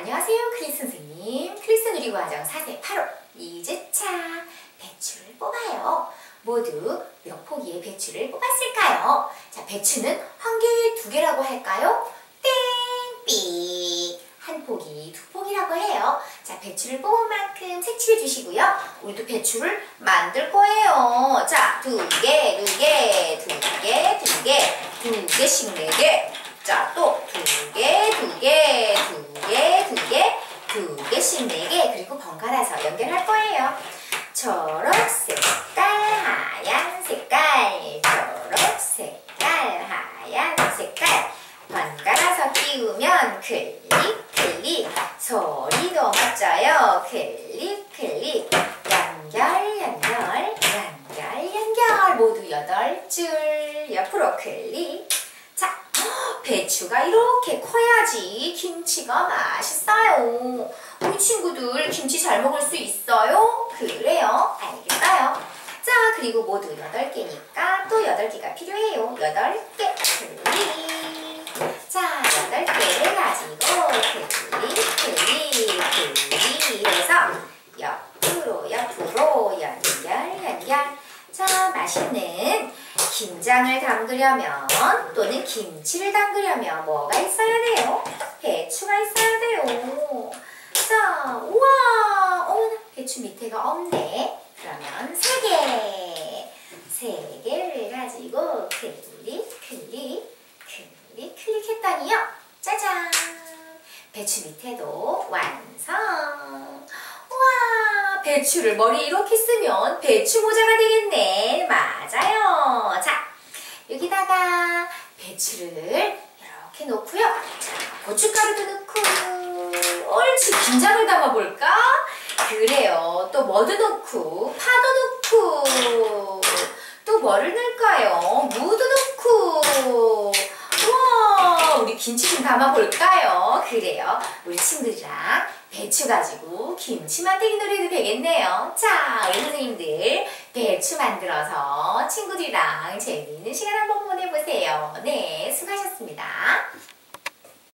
안녕하세요 클릭 선생님. 클릭스 누리과정 4세 8월 2주차 배추를 뽑아요. 모두 몇 포기의 배추를 뽑았을까요? 자 배추는 한 개에 두 개라고 할까요? 땡삐! 한 포기 두 포기라고 해요. 자 배추를 뽑은 만큼 색칠해 주시고요. 우리도 배추를 만들 거예요. 자두 개, 두 개, 두 개, 두 개, 두 개씩 네 개. 자, 또 두 개, 두 개, 두 개, 두 개, 두 개씩 네 개. 그리고 번갈아서 연결할 거예요. 초록 색 깔, 하얀 색깔, 초록 색 깔, 하얀 색깔. 번갈아서 끼우면 클릭, 클릭. 소리도 멋져요. 클릭, 클릭. 연결, 연결, 연결, 연결. 모두 여덟 줄. 옆으로 클릭. 자, 배추가 이렇게 커야지 김치가 맛있어요. 우리 친구들 김치 잘 먹을 수 있어요? 그래요? 알겠어요? 자, 그리고 모두 8개니까 또 8개가 필요해요. 8개 클릭. 자, 8개를 가지고 클릭, 클릭, 클릭 해서 옆으로, 옆으로 연결, 연결. 자, 맛있는 김장을 담그려면 또는 김치를 담그려면 뭐가 있어야 돼요? 배추가 있어야 돼요. 자, 우와, 어머나 배추 밑에가 없네. 그러면 세 개, 세 개를 가지고 클릭, 클릭, 클릭, 클릭했더니요. 짜잔, 배추 밑에도 완성. 우와, 배추를 머리 이렇게 쓰면 배추 모자가 되겠네. 맞아요. 자, 여기다가 배추를 이렇게 놓고요. 자, 고춧가루도 넣고, 옳지, 김장을 담아볼까? 그래요. 또 뭐도 넣고, 파도 넣고, 또 뭐를 넣을까요? 무도 넣고, 우와, 우리 김치 좀 담아볼까요? 그래요. 우리 친구들이랑 배추 가지고 김치 만들기 놀이도 되겠네요. 자, 우리 선생님들 배추 만들어서 친구들이랑 재미있는 시간 한번. 네, 수고하셨습니다.